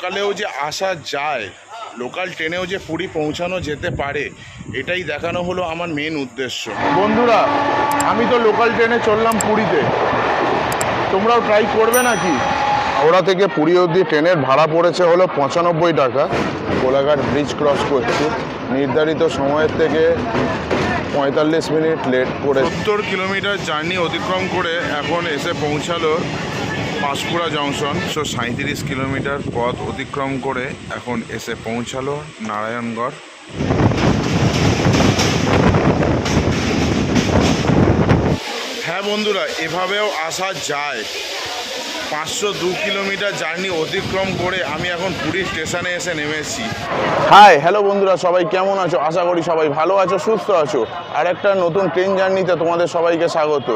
লোকালেও যে আসা যায় লোকাল ট্রেনেও যে পুরী পৌঁছানো যেতে পারে এটাই দেখানো হলো আমার মেন উদ্দেশ্য। বন্ধুরা আমি তো লোকাল ট্রেনে চললাম পুরীতে। তোমরাও ট্রাই করবে নাকি? হাওড়া থেকে পুরী অবধি ট্রেনের ভাড়া পড়েছে হলো পঁচানব্বই টাকা। কোলাঘাট ব্রিজ ক্রস করছি। নির্ধারিত সময়ের থেকে পঁয়তাল্লিশ মিনিট লেট করে সত্তর কিলোমিটার জার্নি অতিক্রম করে এখন এসে পৌঁছালো পাঁশকুড়া জংশন সো সাঁত্রিশ কিলোমিটার পথ অতিক্রম করে এখন এসে পৌঁছালো নারায়ণগড়। হ্যাঁ বন্ধুরা, এভাবেও আসা যায়। পাঁচশো দু কিলোমিটার জার্নি অতিক্রম করে আমি এখন পুরী স্টেশনে এসে নেমেছি। হাই হ্যালো বন্ধুরা, সবাই কেমন আছো? আশা করি সবাই ভালো আছো, সুস্থ আছো। আর একটা নতুন ট্রেন জার্নিতে তোমাদের সবাইকে স্বাগত।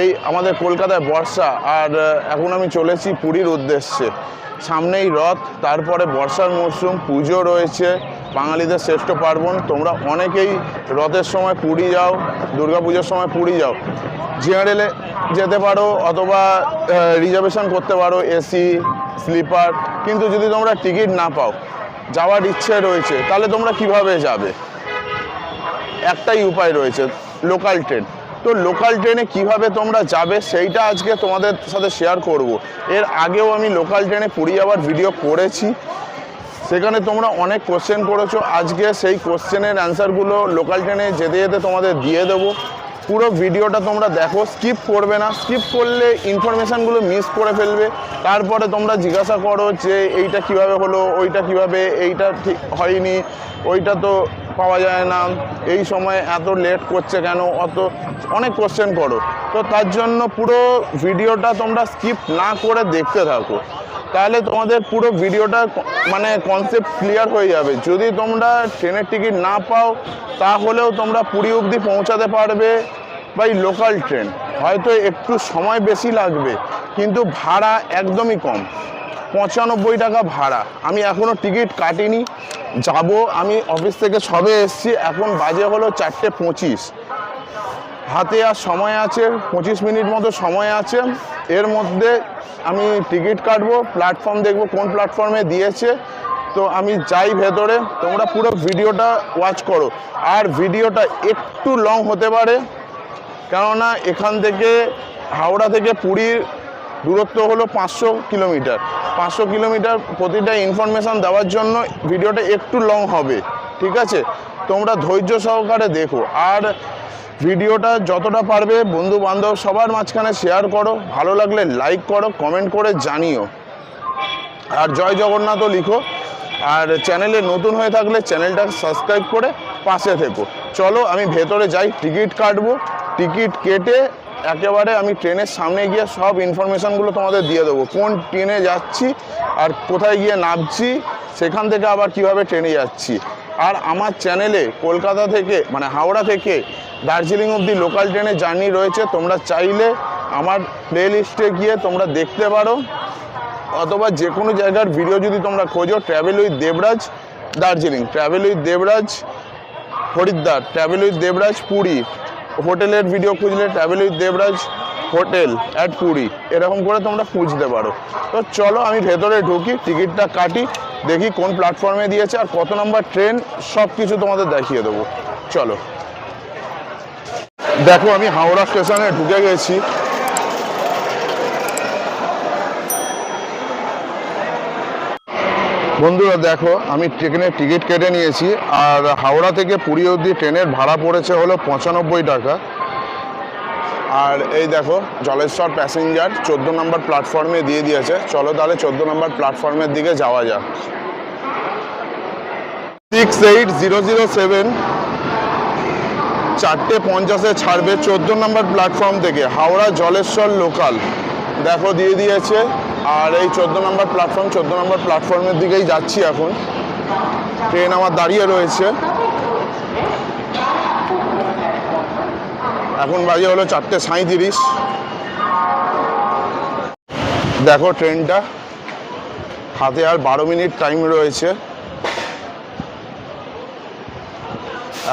এই আমাদের কলকাতায় বর্ষা, আর এখন আমি চলেছি পুরীর উদ্দেশ্যে। সামনেই রথ, তারপরে বর্ষার মরশুম, পুজো রয়েছে, বাঙালিদের শ্রেষ্ঠ পার্বণ। তোমরা অনেকেই রথের সময় পুরী যাও, দুর্গাপুজোর সময় পুরী যাও। জেনারেলে যেতে পারো, অথবা রিজার্ভেশন করতে পারো এসি স্লিপার কিন্তু যদি তোমরা টিকিট না পাও, যাওয়ার ইচ্ছে রয়েছে, তাহলে তোমরা কীভাবে যাবে? একটাই উপায় রয়েছে লোকাল ট্রেন তো লোকাল ট্রেনে কীভাবে তোমরা যাবে সেইটা আজকে তোমাদের সাথে শেয়ার করব। এর আগেও আমি লোকাল ট্রেনে পুরী আবার ভিডিও করেছি। সেখানে তোমরা অনেক কোশ্চেন করেছ। আজকে সেই কোশ্চেনের অ্যান্সারগুলো লোকাল ট্রেনে যেতে যেতে তোমাদের দিয়ে দেবো। পুরো ভিডিওটা তোমরা দেখো স্কিপ করবে না। স্কিপ করলে ইনফরমেশানগুলো মিস করে ফেলবে। তারপরে তোমরা জিজ্ঞাসা করো যে, এইটা কীভাবে হলো, ওইটা কীভাবে, এইটা ঠিক হয়নি, ওইটা তো পাওয়া যায় না। এই সময় এত লেট করছে কেন? অত অনেক কোশ্চেন করো। তো তার জন্য পুরো ভিডিওটা তোমরা স্কিপ না করে দেখতে থাকো। তাহলে তোমাদের পুরো ভিডিওটা মানে কনসেপ্ট ক্লিয়ার হয়ে যাবে। যদি তোমরা ট্রেনের টিকিট না পাও, তাহলেও তোমরা পুরী অবধি পৌঁছাতে পারবে বাই লোকাল ট্রেন হয়তো একটু সময় বেশি লাগবে, কিন্তু ভাড়া একদমই কম। পঁচানব্বই টাকা ভাড়া। আমি এখনও টিকিট কাটিনি। যাব, আমি অফিস থেকে সবে এসেছি। এখন বাজে হলো চারটে পঁচিশ। হাতে আর সময় আছে, পঁচিশ মিনিট মতো সময় আছে। এর মধ্যে আমি টিকিট কাটবো প্ল্যাটফর্ম দেখব কোন প্ল্যাটফর্মে দিয়েছে। তো আমি যাই ভেতরে, তোমরা পুরো ভিডিওটা ওয়াচ করো। আর ভিডিওটা একটু লং হতে পারে, কেননা এখান থেকে হাওড়া থেকে পুরীর দূরত্ব হলো পাঁচশো কিলোমিটার। পাঁচশো কিলোমিটার প্রতিটা ইনফরমেশান দেওয়ার জন্য ভিডিওটা একটু লং হবে, ঠিক আছে? তোমরা ধৈর্য সহকারে দেখো। আর ভিডিওটা যতটা পারবে বন্ধু বান্ধব সবার মাঝখানে শেয়ার করো। ভালো লাগলে লাইক করো কমেন্ট করে জানিও। আর জয় জগন্নাথও লিখো। আর চ্যানেলে নতুন হয়ে থাকলে চ্যানেলটা সাবস্ক্রাইব করে পাশে থেকো। চলো, আমি ভেতরে যাই, টিকিট কাটবো। টিকিট কেটে একেবারে আমি ট্রেনের সামনে গিয়ে সব ইনফরমেশানগুলো তোমাদের দিয়ে দেবো। কোন ট্রেনে যাচ্ছি আর কোথায় গিয়ে নামছি, সেখান থেকে আবার কীভাবে ট্রেনে যাচ্ছি। আর আমার চ্যানেলে কলকাতা থেকে মানে হাওড়া থেকে দার্জিলিং অবধি লোকাল ট্রেনের জার্নি রয়েছে। তোমরা চাইলে আমার প্লে লিস্টে গিয়ে তোমরা দেখতে পারো। অথবা যে কোনো জায়গার ভিডিও যদি তোমরা খোঁজো travel with Debraj Darjeeling. Travel with Debraj Haridwar. Travel with Debraj Puri. হোটেলের ভিডিও খুঁজলে travel with Debraj hotel at Puri. এরকম করে তোমরা খুঁজতে পারো। তো চলো আমি ভেতরে ঢুকি, টিকিটটা কাটি। দেখি কোন প্ল্যাটফর্মে দিয়েছে আর কত নম্বর ট্রেন সব কিছু তোমাদের দেখিয়ে দেবো। চলো। দেখো, আমি হাওড়া স্টেশনে ঢুকে গেছি। বন্ধুরা, দেখো, আমি ট্রেনের টিকিট কেটে নিয়েছি, আর হাওড়া থেকে পুরী অবধি ট্রেনের ভাড়া পড়েছে হলো পঁচানব্বই টাকা। আর এই দেখো, জলেশ্বর প্যাসেঞ্জার চোদ্দ নম্বর প্ল্যাটফর্মে দিয়ে দিয়েছে। চলো তাহলে চোদ্দ নম্বর প্ল্যাটফর্মের দিকে যাওয়া যাক। Six eight zero zero seven চারটে পঞ্চাশে ছাড়বে চোদ্দ নম্বর প্ল্যাটফর্ম থেকে। হাওড়া জলেশ্বর লোকাল দেখো দিয়ে দিয়েছে। আর এই চোদ্দ নম্বর প্ল্যাটফর্ম চোদ্দ নম্বর প্ল্যাটফর্মের দিকেই যাচ্ছি এখন। ট্রেন আমার দাঁড়িয়ে রয়েছে। এখন বাজে হলো চারটে সাঁইত্রিশ। দেখো ট্রেনটা, হাতে আর বারো মিনিট টাইম রয়েছে।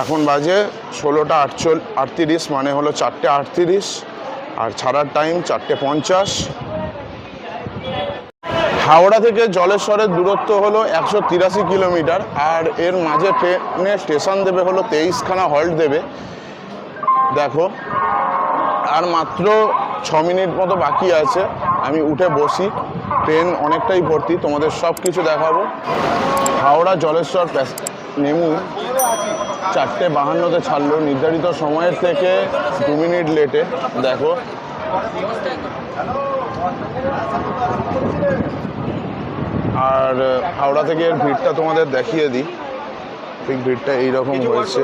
এখন বাজে ষোলোটা আটচল, আটত্রিশ মানে হলো চারটে আটত্রিশ, আর ছাড়ার টাইম চারটে পঞ্চাশ। হাওড়া থেকে জলেশ্বরের দূরত্ব হলো একশো তিরাশি কিলোমিটার, আর এর মাঝে ট্রেনে স্টেশন দেবে হলো তেইশখানা হল্ট দেবে। দেখো আর মাত্র ছ মিনিট মতো বাকি আছে। আমি উঠে বসি ট্রেন অনেকটাই ভর্তি তোমাদের সব কিছু দেখাবো। হাওড়া জলেশ্বর নেমু চারটে বাহান্নতে ছাড়লো। নির্ধারিত সময়ের থেকে দু মিনিট লেটে দেখো। আর হাওড়া থেকে এর ভিড়টা তোমাদের দেখিয়ে দিই। ঠিক ভিড়টা এইরকম হয়েছে।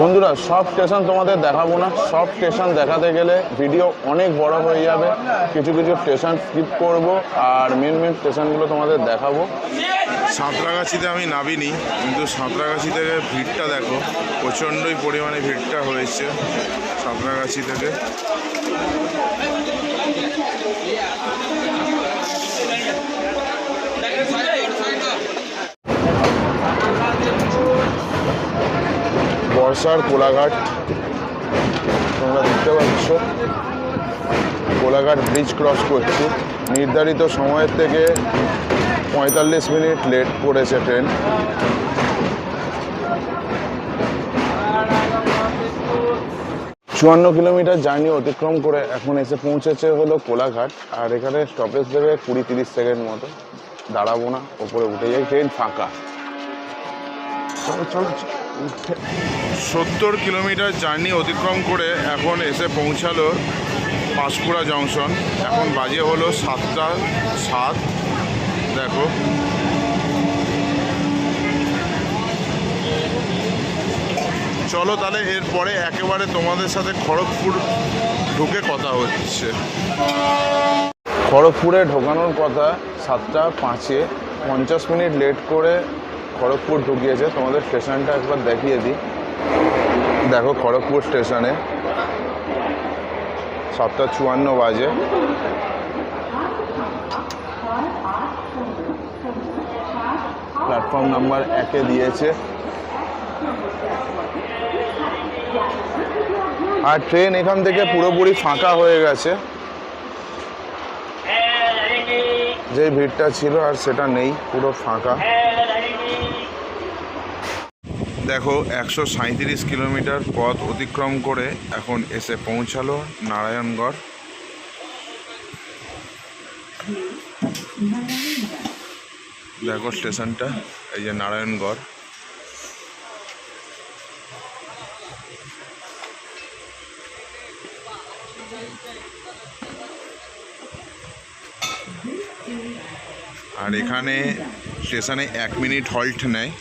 বন্ধুরা, সব স্টেশন তোমাদের দেখাবো না। সব স্টেশন দেখাতে গেলে ভিডিও অনেক বড় হয়ে যাবে। কিছু কিছু স্টেশন স্কিপ করব আর মেন মেন স্টেশনগুলো তোমাদের দেখাবো। সাঁতরাগাছিতে আমি নাবিনি কিন্তু সাঁতরাগাছি থেকে ভিড়টা দেখো, প্রচণ্ডই পরিমাণে ভিড়টা হয়েছে সাঁতরাগাছি থেকে। বর্ষার কোলাঘাট। তোমরা দেখতে পাচ্ছ। কোলাঘাট ব্রিজ ক্রস করছি। নির্ধারিত সময়ের থেকে পঁয়তাল্লিশ মিনিট লেট করেছে ট্রেন চুয়ান্ন কিলোমিটার জার্নি অতিক্রম করে এখন এসে পৌঁছেছে হলো কোলাঘাট। আর এখানে স্টপেজ দেবে কুড়ি তিরিশ সেকেন্ড মতো। দাঁড়াবো না, ওপরে উঠে যাই ট্রেন ফাঁকা। চলো চলো। সত্তর কিলোমিটার জার্নি অতিক্রম করে এখন এসে পৌঁছালো পাঁশকুড়া জংশন। এখন বাজে হলো সাতটা সাত। দেখো। চলো তাহলে এরপরে একেবারে তোমাদের সাথে খড়গপুর ঢুকে কথা হচ্ছে। খড়গপুরে ঢোকানোর কথা সাতটা পাঁচে। পঞ্চাশ মিনিট লেট করে খড়গপুর ঢুকিয়েছে। তোমাদের স্টেশনটা একবার দেখিয়ে দিই। দেখো খড়গপুর স্টেশনে সাতটা চুয়ান্ন বাজে। প্ল্যাটফর্ম নাম্বার একে দিয়েছে। আর ট্রেন এখান থেকে পুরোপুরি ফাঁকা হয়ে গেছে। যে ভিড়টা ছিল আর সেটা নেই, পুরো ফাঁকা। দেখো, একশো সাঁইত্রিশ কিলোমিটার পথ অতিক্রম করে এখন এসে পৌঁছালো নারায়ণগড়। দেখো স্টেশনটা, এই যে নারায়ণগড়। আর এখানে স্টেশনে এক মিনিট হল্ট নেয়।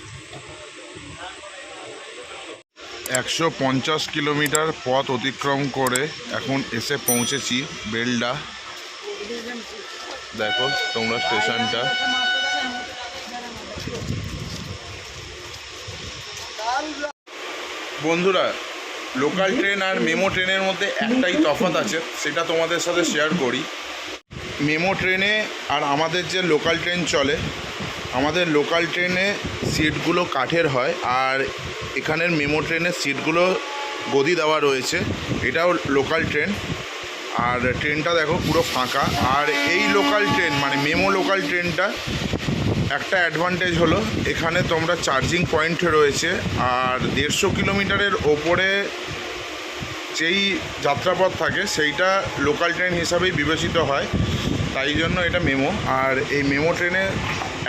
একশো পঞ্চাশ কিলোমিটার পথ অতিক্রম করে এখন এসে পৌঁছেছি বেলডা। দেখো তোমরা স্টেশনটা। বন্ধুরা, লোকাল ট্রেন আর মেমো ট্রেনের মধ্যে একটাই তফাৎ আছে, সেটা তোমাদের সাথে শেয়ার করি। মেমো ট্রেনে আর আমাদের যে লোকাল ট্রেন চলে, আমাদের লোকাল ট্রেনে সিটগুলো কাঠের হয়, আর এখানের মেমো ট্রেনের সিটগুলো গদি দেওয়া রয়েছে। এটাও লোকাল ট্রেন আর ট্রেনটা দেখো পুরো ফাঁকা। আর এই লোকাল ট্রেন মানে মেমো লোকাল ট্রেনটা একটা অ্যাডভান্টেজ হলো, এখানে তোমরা চার্জিং পয়েন্ট রয়েছে। আর দেড়শো কিলোমিটারের ওপরে যেই যাত্রাপথ থাকে, সেইটা লোকাল ট্রেন হিসাবেই বিবেচিত হয়। তাই জন্য এটা মেমো। আর এই মেমো ট্রেনে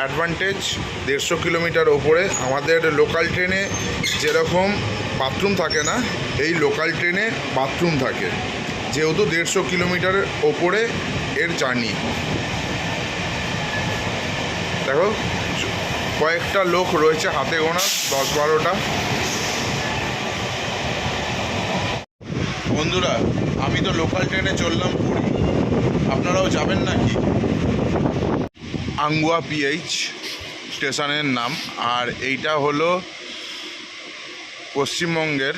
অ্যাডভান্টেজ দেড়শো কিলোমিটার ওপরে। আমাদের লোকাল ট্রেনে যেরকম বাথরুম থাকে না, এই লোকাল ট্রেনে বাথরুম থাকে। যেহেতু দেড়শো কিলোমিটারের ওপরে এর জার্নি দেখো, কয়েকটা লোক রয়েছে হাতে গোনা, দশ বারোটা। বন্ধুরা, আমি তো লোকাল ট্রেনে চললাম পুরী। আপনারাও যাবেন নাকি? আঙ্গুয়া পিএইচ স্টেশনের নাম, আর এইটা হলো পশ্চিমবঙ্গের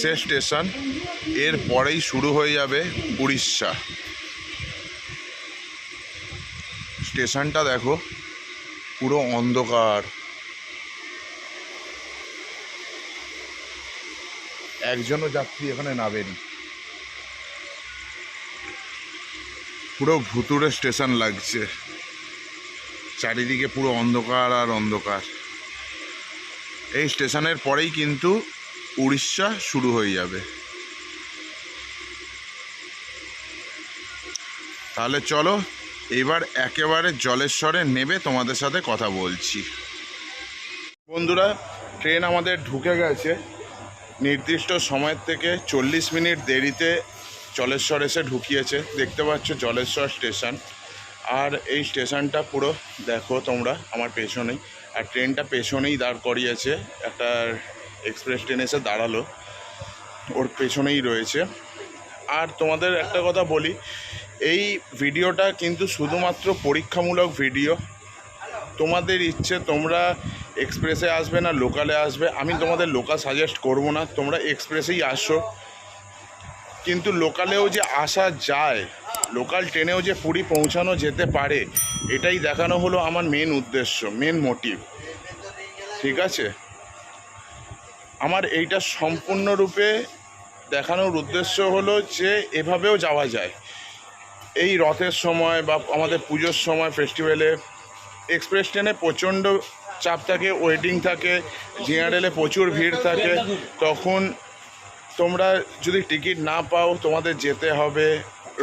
শেষ স্টেশন। এর পরেই শুরু হয়ে যাবে উড়িষ্যা। স্টেশনটা দেখো, পুরো অন্ধকার। একজনও যাত্রী এখানে নামেনি। পুরো ভুতুড়ে স্টেশন লাগছে। চারিদিকে পুরো অন্ধকার আর অন্ধকার। এই স্টেশনের পরেই কিন্তু উড়িষ্যা শুরু হয়ে যাবে। তাহলে চলো, এবার একেবারে জলেশ্বরে নেবে তোমাদের সাথে কথা বলছি। বন্ধুরা, ট্রেন আমাদের ঢুকে গেছে। নির্দিষ্ট সময়ের থেকে চল্লিশ মিনিট দেরিতে জলেশ্বর এসে ঢুকিয়েছে। দেখতে পাচ্ছ জলেশ্বর স্টেশন। আর এই স্টেশনটা পুরো দেখো তোমরা, আমার পেছনেই। আর ট্রেনটা পেছনেই দাঁড় করিয়েছে। একটা এক্সপ্রেস ট্রেন এসে দাঁড়াল। ওর পেছনেই রয়েছে। আর তোমাদের একটা কথা বলি, এই ভিডিওটা কিন্তু শুধুমাত্র পরীক্ষামূলক ভিডিও। তোমাদের ইচ্ছে, তোমরা এক্সপ্রেসে আসবে না, লোকালে আসবে। আমি তোমাদের লোকাল সাজেস্ট করব না, তোমরা এক্সপ্রেসেই আসো। কিন্তু লোকালেও যে আসা যায় লোকাল ট্রেনেও যে পুরী পৌঁছানো যেতে পারে, এটাই দেখানো হলো আমার মেন উদ্দেশ্য মেন মোটিভ ঠিক আছে? আমার এইটা সম্পূর্ণরূপে দেখানোর উদ্দেশ্য হলো যে এভাবেও যাওয়া যায়। এই রথের সময় বা আমাদের পুজোর সময় ফেস্টিভ্যালে এক্সপ্রেস ট্রেনে প্রচণ্ড চাপ থাকে ওয়েটিং থাকে জেনারেলে প্রচুর ভিড় থাকে। তখন তোমরা যদি টিকিট না পাও, তোমাদের যেতে হবে।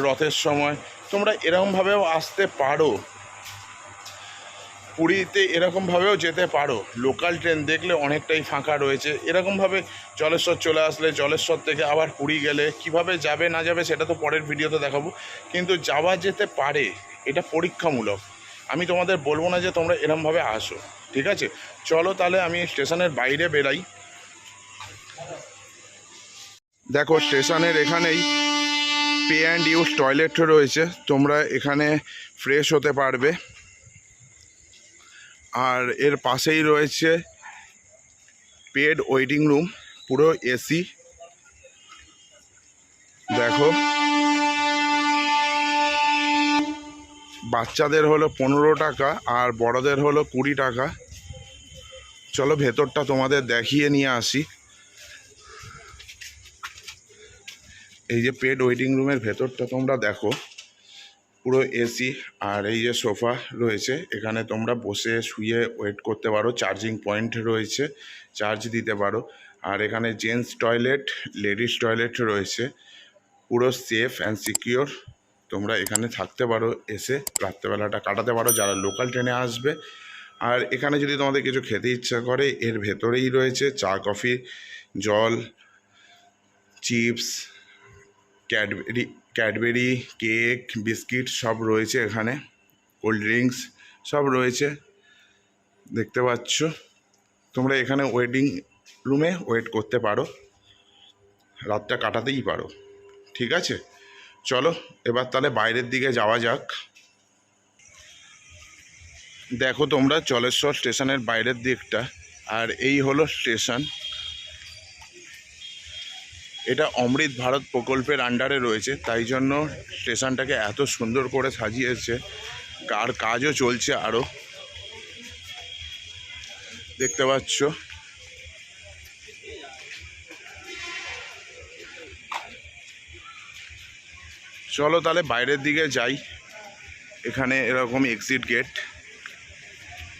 রথের সময় তোমরা এরকমভাবেও আসতে পারো। পুরীতে এরকমভাবেও যেতে পারো। লোকাল ট্রেন দেখলে অনেকটাই ফাঁকা রয়েছে। এরকমভাবে জলেশ্বর চলে আসলে, জলেশ্বর থেকে আবার পুরী গেলে কীভাবে যাবে, না যাবে সেটা তো পরের ভিডিওতে দেখাবো। কিন্তু যাওয়া যেতে পারে, এটা পরীক্ষামূলক। আমি তোমাদের বলব না যে তোমরা এরমভাবে আসো, ঠিক আছে? চলো তাহলে আমি স্টেশনের বাইরে বেরাই। দেখো, স্টেশনের এখানেই পে অ্যান্ড ইউজ টয়লেট রয়েছে। তোমরা এখানে ফ্রেশ হতে পারবে। আর এর পাশেই রয়েছে পেড ওয়েটিং রুম, পুরো এসি। দেখো। বাচ্চাদের হলো পনেরো টাকা, আর বড়দের হলো কুড়ি টাকা। চলো ভেতরটা তোমাদের দেখিয়ে নিয়ে আসি। এই যে পেড ওয়েটিং রুমের ভেতরটা তোমরা দেখো, পুরো এসি আর এই যে সোফা রয়েছে, এখানে তোমরা বসে শুয়ে ওয়েট করতে পারো, চার্জিং পয়েন্ট রয়েছে, চার্জ দিতে পারো। আর এখানে জেন্টস টয়লেট, লেডিস টয়লেট রয়েছে, পুরো সেফ অ্যান্ড সিকিওর। তোমরা এখানে থাকতে পারো, এসে রাত্রেবেলাটা কাটাতে পারো, যারা লোকাল ট্রেনে আসবে। আর এখানে যদি তোমাদের কিছু খেতে ইচ্ছা করে, এর ভেতরেই রয়েছে চা, কফি, জল, chips Cadbury Cadbury, cake, biscuit সব রয়েছে এখানে। কোল্ড ড্রিঙ্কস সব রয়েছে। দেখতে পাচ্ছ? তোমরা এখানে ওয়েটিং রুমে ওয়েট করতে পারো। রাতটা কাটাতেই পারো। ঠিক আছে? চলো, এবার তাহলে বাইরের দিকে যাওয়া যাক। দেখো তোমরা জলেশ্বর স্টেশনের বাইরের দিকটা। আর এই হলো স্টেশন। এটা অমৃত ভারত প্রকল্পের আন্ডারে রয়েছে, তাই জন্য স্টেশনটাকে এত সুন্দর করে সাজিয়েছে। আর কাজও চলছে আরও দেখতে পাচ্ছ? চলো তাহলে বাইরের দিকে যাই। এখানে এরকম এক্সিট গেট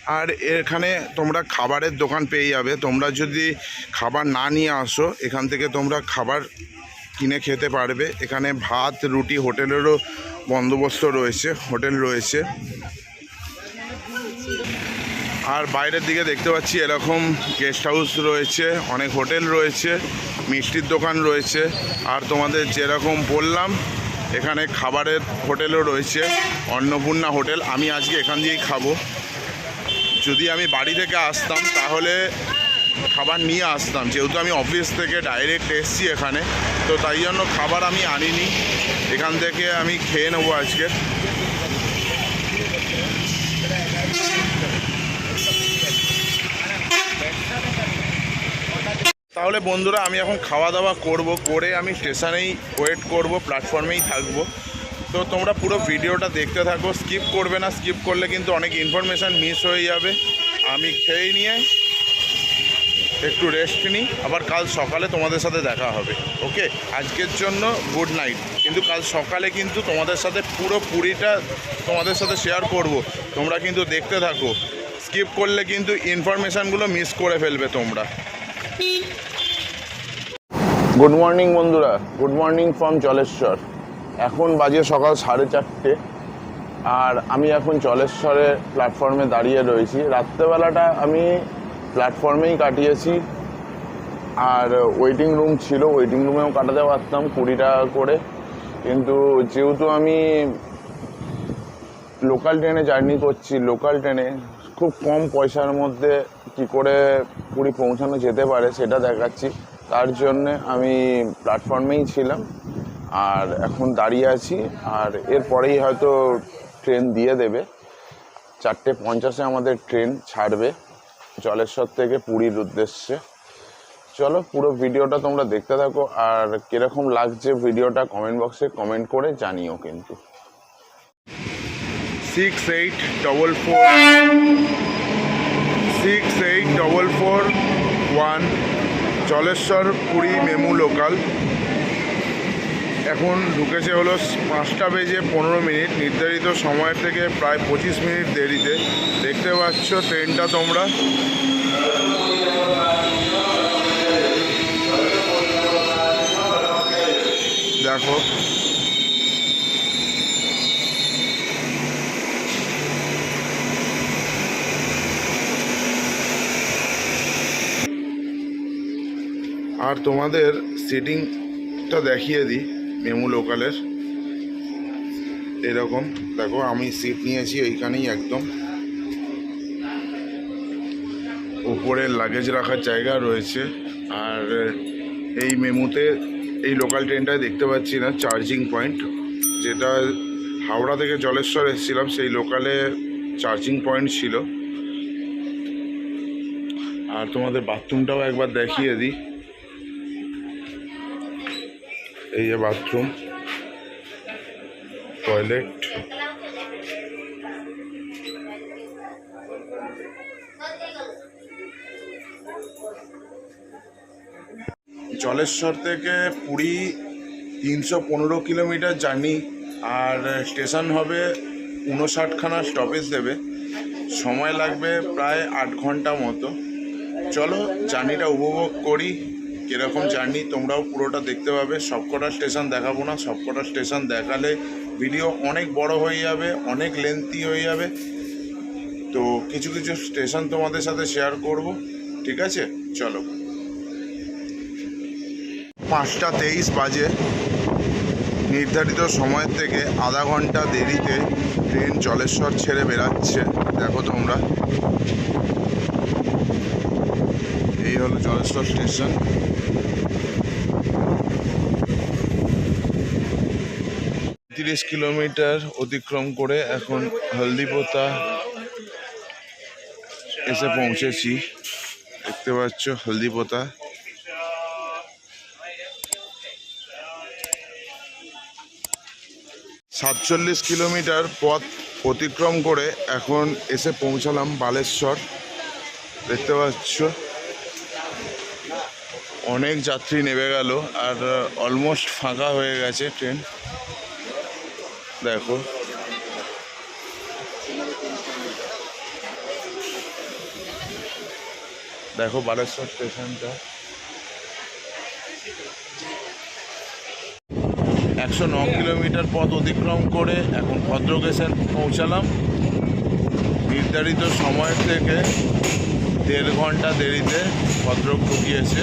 আর এখানে তোমরা খাবারের দোকান পেয়ে যাবে। তোমরা যদি খাবার না নিয়ে আসো, এখান থেকে তোমরা খাবার কিনে খেতে পারবে। এখানে ভাত, রুটি, হোটেলেরও বন্দোবস্ত রয়েছে, হোটেল রয়েছে। আর বাইরের দিকে দেখতে পাচ্ছি এরকম গেস্ট হাউস রয়েছে, অনেক হোটেল রয়েছে, মিষ্টির দোকান রয়েছে। আর তোমাদের যেরকম বললাম, এখানে খাবারের হোটেলও রয়েছে, অন্নপূর্ণা হোটেল। আমি আজকে এখান দিয়েই খাব। যদি আমি বাড়ি থেকে আসতাম, তাহলে খাবার নিয়ে আসতাম। যেহেতু আমি অফিস থেকে ডাইরেক্ট এসছি এখানে, তো তাই জন্য খাবার আমি আনিনি। এখান থেকে আমি খেয়ে নেব আজকে। তাহলে বন্ধুরা, আমি এখন খাওয়া দাওয়া করব, করে আমি স্টেশনেই ওয়েট করব প্ল্যাটফর্মেই থাকব। তো তোমরা পুরো ভিডিওটা দেখতে থাকো স্কিপ করবে না স্কিপ করলে কিন্তু অনেক ইনফরমেশান মিস হয়ে যাবে। আমি খেয়ে নিয়ে একটু রেস্ট নিই, আবার কাল সকালে তোমাদের সাথে দেখা হবে ওকে আজকের জন্য গুড নাইট কিন্তু কাল সকালে কিন্তু তোমাদের সাথে পুরো পুরিটা তোমাদের সাথে শেয়ার করব। তোমরা কিন্তু দেখতে থাকো। স্কিপ করলে কিন্তু ইনফরমেশানগুলো মিস করে ফেলবে তোমরা। গুড মর্নিং বন্ধুরা। গুড মর্নিং ফ্রম জলেশ্বর এখন বাজে সকাল সাড়ে চারটে। আর আমি এখন জলেশ্বরের প্ল্যাটফর্মে দাঁড়িয়ে রয়েছি। রাত্রেবেলাটা আমি প্ল্যাটফর্মেই কাটিয়েছি। আর ওয়েটিং রুম ছিল। ওয়েটিং রুমেও কাটাতে পারতাম কুড়ি টাকা করে। কিন্তু যেহেতু আমি লোকাল ট্রেনে জার্নি করছি লোকাল ট্রেনে খুব কম পয়সার মধ্যে কি করে পুরী পৌঁছানো যেতে পারে সেটা দেখাচ্ছি। তার জন্যে আমি প্ল্যাটফর্মেই ছিলাম। আর এখন দাঁড়িয়ে আছি, আর এরপরেই হয়তো ট্রেন দিয়ে দেবে। চারটে পঞ্চাশে আমাদের ট্রেন ছাড়বে জলেশ্বর থেকে পুরীর উদ্দেশ্যে। চলো পুরো ভিডিওটা তোমরা দেখতে থাকো, আর কীরকম লাগছে ভিডিওটা কমেন্ট বক্সে কমেন্ট করে জানিও কিন্তু। Six eight double four six eight double four one Jaleswar Puri MEMU local এখন ঢুকেছে হলো পাঁচটা বেজে পনেরো মিনিট। নির্ধারিত সময় থেকে প্রায় পঁচিশ মিনিট দেরিতে। দেখতে পাচ্ছ ট্রেনটা তোমরা। দেখো। আর তোমাদের সিটিংটা দেখিয়ে দিই। মেমু লোকালের। এরকম, দেখো, আমি সিট নিয়েছি ওইখানেই একদম। উপরে লাগেজ রাখার জায়গা রয়েছে। আর এই মেমুতে, এই লোকাল ট্রেনটায় দেখতে পাচ্ছি না চার্জিং পয়েন্ট যেটা হাওড়া থেকে জলেশ্বর এসেছিলাম, সেই লোকালে চার্জিং পয়েন্ট ছিল। আর তোমাদের বাথরুমটাও একবার দেখিয়ে দিই। এই যে বাথরুম, টয়লেট। জলেশ্বর থেকে পুরী তিনশো পনেরো কিলোমিটার জার্নি, আর স্টেশন হবে উনষাটখানা স্টপেজ দেবে। সময় লাগবে প্রায় আট ঘণ্টা মতো। চলো জার্নিটা উপভোগ করি। কীরকম জার্নি, তোমরাও পুরোটা দেখতে পাবে। সবকটা স্টেশন দেখাবো না, সবকটা স্টেশন দেখালে ভিডিও অনেক বড় হয়ে যাবে, অনেক লেন্থি হয়ে যাবে। তো কিছু কিছু স্টেশন তোমাদের সাথে শেয়ার করব, ঠিক আছে? চলো। পাঁচটা তেইশ বাজে। নির্ধারিত সময়ের থেকে আধা ঘণ্টা দেরিতে ট্রেন জলেশ্বর ছেড়ে বেরাচ্ছে দেখো তোমরা। এই হলো জলেশ্বর স্টেশন। তিরিশ কিলোমিটার অতিক্রম করে এখন হলদিপোতা এসে পৌঁছেছি। দেখতে পাচ্ছ হলদিপোতা। সাতচল্লিশ কিলোমিটার পথ অতিক্রম করে এখন এসে পৌঁছালাম বালেশ্বর। দেখতে পাচ্ছ? অনেক যাত্রী নেমে গেল আর অলমোস্ট ফাঁকা হয়ে গেছে ট্রেন। দেখো। দেখো বালেশ্বর স্টেশনটা। একশো ন কিলোমিটার পথ অতিক্রম করে এখন ভদ্রক এসে পৌঁছালাম। নির্ধারিত সময় থেকে দেড় ঘণ্টা দেরিতে ভদ্রক ঢুকিয়েছে।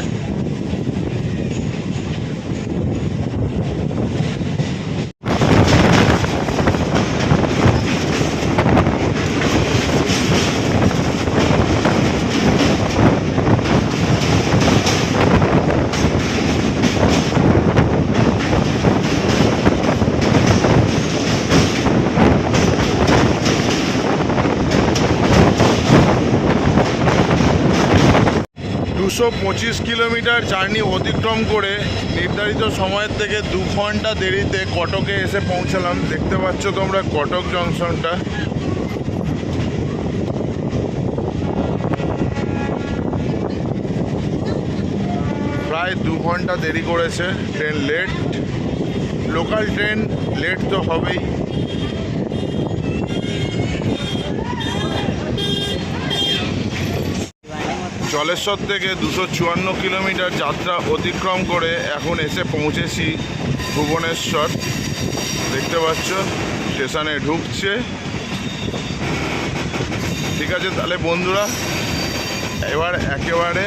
দুশো পঁচিশ কিলোমিটার জার্নি অতিক্রম করে নির্ধারিত সময়ের থেকে দু ঘণ্টা দেরিতে কটকে এসে পৌঁছালাম। দেখতে পাচ্ছ তোমরা কটক জংশনটা। প্রায় দু ঘণ্টা দেরি করেছে। Train late local train late তো হবেই। জলেশ্বর থেকে দুশো চুয়ান্ন কিলোমিটার যাত্রা অতিক্রম করে এখন এসে পৌঁছেছি ভুবনেশ্বর। দেখতে পাচ্ছ, স্টেশনে ঢুকছে। ঠিক আছে, তাহলে বন্ধুরা, এবার একেবারে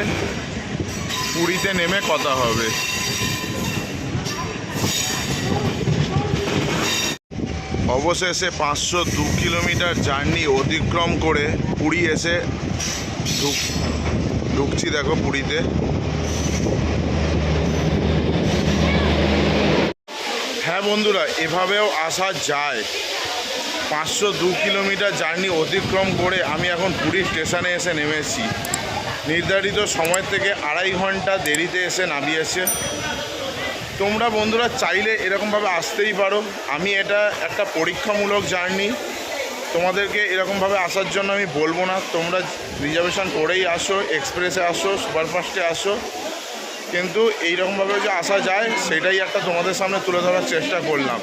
পুরীতে নেমে কথা হবে। অবশেষে পাঁচশো দু কিলোমিটার জার্নি অতিক্রম করে পুরী এসে ঢুক ঢুকছি দেখো পুরীতে। হ্যাঁ বন্ধুরা, এভাবেও আসা যায়। পাঁচশো দু কিলোমিটার জার্নি অতিক্রম করে আমি এখন পুরী স্টেশনে এসে নেমেছি। নির্ধারিত সময় থেকে আড়াই ঘণ্টা দেরিতে এসে নামিয়েছে। তোমরা বন্ধুরা চাইলে এরকমভাবে আসতেই পারো। আমি এটা একটা পরীক্ষামূলক জার্নি। তোমাদেরকে এরকমভাবে আসার জন্য আমি বলব না। তোমরা রিজার্ভেশন করেই আসো এক্সপ্রেসে আসো, সুপারফাস্টে আসো। কিন্তু এইরকমভাবে যে আসা যায়, সেটাই একটা তোমাদের সামনে তুলে ধরার চেষ্টা করলাম।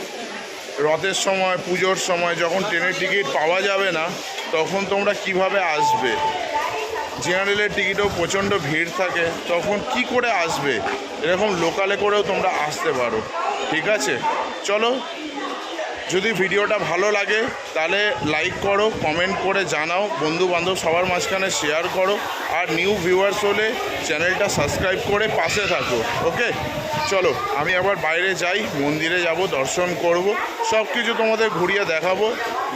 রথের সময়, পুজোর সময় যখন ট্রেনের টিকিট পাওয়া যাবে না, তখন তোমরা কীভাবে আসবে? জেনারেলের টিকিটেও প্রচণ্ড ভিড় থাকে, তখন কি করে আসবে? এরকম লোকালে করেও তোমরা আসতে পারো। ঠিক আছে? চলো যদি ভিডিওটা ভালো লাগে, তাহলে লাইক করো কমেন্ট করে জানাও। বন্ধু বান্ধব সবার মাঝখানে শেয়ার করো। আর নিউ ভিউয়ার্স হলে চ্যানেলটা সাবস্ক্রাইব করে পাশে থাকো ওকে চলো, আমি আবার বাইরে যাই, মন্দিরে যাব, দর্শন করব। সব কিছু তোমাদের ঘুরিয়ে দেখাবো।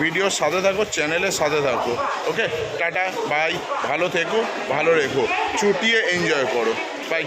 ভিডিওর সাথে থাকো চ্যানেলের সাথে থাকো ওকে টাটা বাই ভালো থেকো, ভালো রেখো। ছুটিয়ে এনজয় করো। বাই